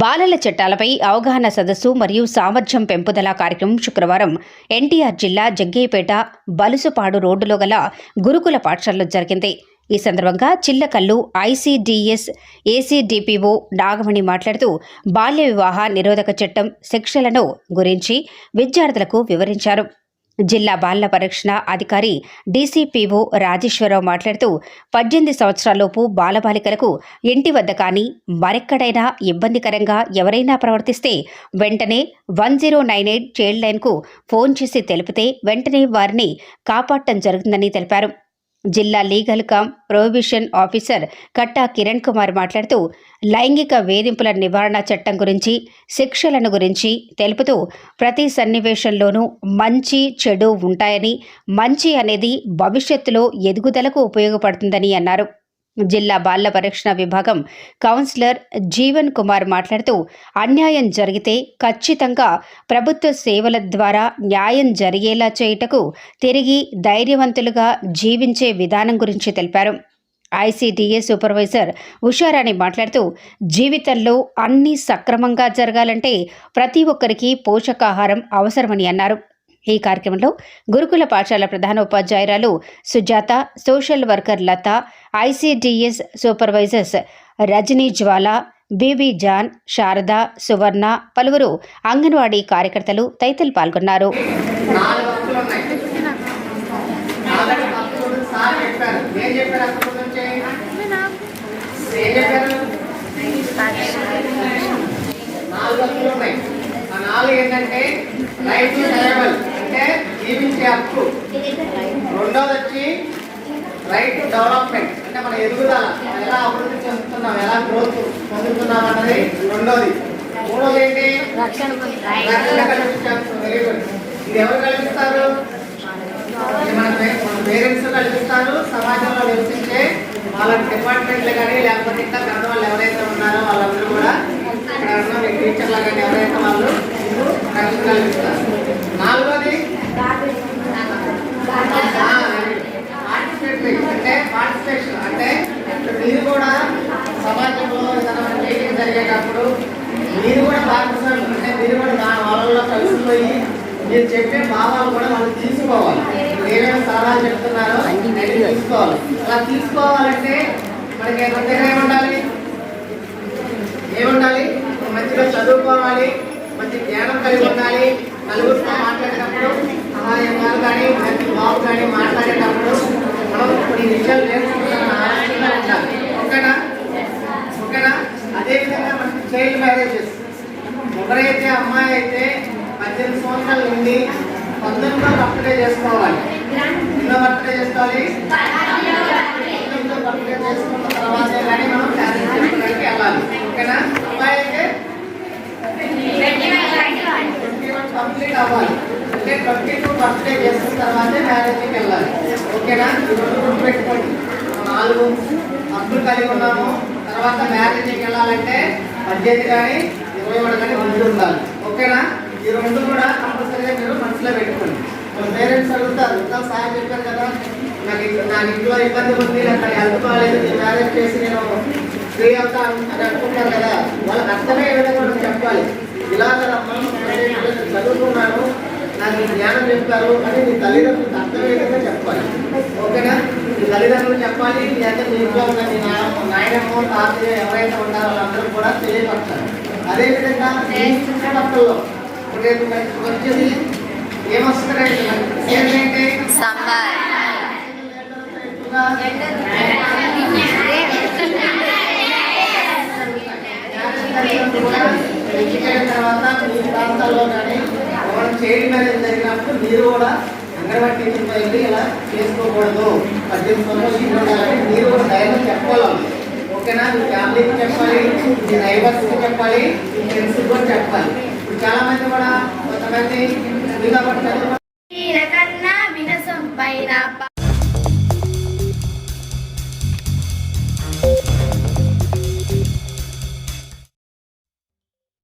బాలల చట్టాలపై అవగాహన సదస్సు మరియు సామర్థ్యం పెంపుదల కార్యక్రమం శుక్రవారం. ఎన్టీఆర్ జిల్లా జగ్గయ్యపేట బలుసుపాడు రోడ్డులో గల గురుకుల పాఠశాలలో జరిగింది. ఈ సందర్భంగా చిల్లకల్లు ఐసీడీఎస్ ఏసీడీపీఓ నాగమణి మాట్లాడుతూ బాల్య వివాహ నిరోధక చట్టం శిక్షలను గురించి విద్యార్థులకు వివరించారు. జిల్లా బాలల పరిరక్షణ అధికారి డీసీపీఓ రాజేశ్వరరావు మాట్లాడుతూ పద్దెనిమిది సంవత్సరాలలోపు బాలబాలికలకు ఇంటి వద్ద కానీ మరెక్కడైనా ఇబ్బందికరంగా ఎవరైనా ప్రవర్తిస్తే వెంటనే one zero nine eight child లైన్కు phone చేసి తెలిపితే వెంటనే వారిని కాపాడటం జరుగుతుందని తెలిపారు. జిల్లా legal cum prohibition officer Katta Kiran Kumar మాట్లాడుతూ లైంగిక వేధింపుల నివారణ చట్టం గురించి శిక్షలను గురించి తెలుపుతూ ప్రతి సన్నివేశంలోనూ మంచి చెడు ఉంటాయని మంచి అనేది భవిష్యత్తులో ఎదుగుదలకు ఉపయోగపడుతుందని అన్నారు. జిల్లా బాల పరీక్షణ విభాగం కౌన్సిలర్ జీవన్ కుమార్ మాట్లాడుతూ అన్యాయం జరిగితే ఖచ్చితంగా ప్రభుత్వ సేవల ద్వారా న్యాయం జరిగేలా చేయుటకు తిరిగి ధైర్యవంతులుగా జీవించే విధానం గురించి తెలిపారు. ఐసీడీఏ సూపర్వైజర్ ఉషారాణి మాట్లాడుతూ జీవితంలో అన్నీ సక్రమంగా జరగాలంటే ప్రతి ఒక్కరికి పోషకాహారం అవసరమని అన్నారు. ఈ కార్యక్రమంలో గురుకుల పాఠశాల ప్రధాన ఉపాధ్యాయురాలు Sujatha social worker Latha ICDS supervisors Rajini Jwala Bibi John Sharada Suvarna పలువురు అంగన్వాడీ కార్యకర్తలు తదితరులు పాల్గొన్నారు. నాలుగు హక్కులు ఉన్నాయి నాలుగు హక్కులు సార్ చెప్పారు ఏం చెప్పారు హక్కుల గురించి ఏం చెప్పారు నాలుగు హక్కులు ఉన్నాయి ఆ నాలుగు ఏంటంటే రైట్ టు సర్వైవల్ అంటే జీవించే హక్కు రెండోది వచ్చి రైట్ టు డెవలప్మెంట్. అంటే మన ఎదుగుదల ఎలా అభివృద్ధి చెందుతున్నాం ఎలా గ్రోత్ పొందుతున్నాం అన్నది రెండోది. మూడోది ఏంటి రక్షణ కల్పించారు వెరీ గుడ్ ఇది ఎవరు కల్పిస్తారు మన పేరెంట్స్ కల్పిస్తారు సమాజంలో నివసించే వాళ్ళ డిపార్ట్మెంట్లు కానీ లేకపోతే ఇంకా పెద్దవాళ్ళు ఎవరైతే ఉన్నారో వాళ్ళందరూ కూడా ఇక్కడ టీచర్లు కానీ ఎవరైతే వాళ్ళు కల్పిస్తారు నాలుగోది పార్టిసిపేట్ అంటే పార్టిసిపేషన్ అంటే మీరు కూడా సమాజంలో ఏదైనా మీటింగ్ జరిగేటప్పుడు మీరు కూడా భాగస్వామి అంటే మీరు కూడా నా వాళ్ళలో కలిసిపోయి మీరు చెప్పే భావాలు కూడా మనం తీసుకోవాలి. ఏమేమి సలహాలు చెప్తున్నారో తీసుకోవాలి. అలా తీసుకోవాలంటే మనకి మన దగ్గర ఏముండాలి? ఏముండాలి? మంచిగా చదువుకోవాలి మంచి జ్ఞానం కలిగి ఉండాలి. నలుగురితో మాట్లాడేటప్పుడు సహాయంగా కానీ మంచి బాబు కానీ మాట్లాడేటప్పుడు మనం కొన్ని విషయాలు నేర్చుకుంటాం ఆలోచనగా ఉండాలి ఓకేనా ఓకేనా అదేవిధంగా మనకి చైల్డ్ మ్యారేజెస్ ఎవరైతే అమ్మాయి అయితే పద్దెనిమిది సంవత్సరాలు ఉండి పంతొమ్మిదో బర్త్డే చేసుకోవాలి. ఎన్నో బర్త్డే చేసుకోవాలి? బర్త్డే చేసుకున్న తర్వాత కానీ మనం మ్యారేజ్ చేసుకోవడానికి వెళ్ళాలి. ఓకేనా? అమ్మాయి అయితే ట్వంటీ వన్ కంప్లీట్ అవ్వాలి. అంటే ట్వంటీ టూ బర్త్డే చేసిన తర్వాతే మ్యారేజ్కి వెళ్ళాలి. ఓకేనా? ఈ గుర్తుపెట్టుకోండి. నాలుగు హక్కులు కలిగి ఉన్నాము. తర్వాత మ్యారేజ్కి వెళ్ళాలంటే పద్దెనిమిది కానీ ఇరవై ఒకటి కానీ ముందు ఉండాలి. ఓకేనా? ఈ రెండు కూడా కంపల్సరీగా మీరు మనసులో పెట్టుకోండి. మన పేరెంట్స్ అడుగుతారు ఇంకా సాయం చెప్పారు కదా నాకు నాకు ఇంట్లో ఇబ్బంది ఉంది నాకు హెల్త్ బాగాలేదు నేను మ్యారేజ్ చేసి నేను ఫ్రీ అవుతా అని అనుకుంటారు కదా వాళ్ళకి అర్థమే విధంగా మనం చెప్పాలి. ఇలా కదమ్మా చదువుకున్నాను నాకు జ్ఞానం చెప్తారు అని నీ తల్లిదండ్రులు అర్థమయ్యే విధంగా చెప్పాలి ఓకేనా నీ తల్లిదండ్రులు చెప్పాలి లేదా మీ ఇంట్లో ఉన్న మీ నాయనమ్మ నాయనమ్మో తాతయ్య ఎవరైతే ఉన్నారో వాళ్ళందరూ కూడా తెలియపరచాలి. అదేవిధంగా మీ చుట్టుపక్కల ఇప్పుడు రేపు వచ్చేది ఏమొస్తున్నాయి ఏంటంటే తర్వాత మీ ప్రాంతాల్లో కానీ చేయడం జరిగినప్పుడు మీరు కూడా అంగన్వాడీ టీచర్తో వెళ్ళి ఇలా చేసుకోకూడదు పద్దెనిమిది సంవత్సరాలు మీరు కూడా ధైర్యం చెప్పాలి. ఓకేనా? మీ ఫ్యామిలీకి చెప్పాలి మీ నైబర్స్కి చెప్పాలి మీ ఫ్రెండ్స్కి కూడా చెప్పాలి. ఇప్పుడు చాలా మంది కూడా కొంతమంది ఇంకా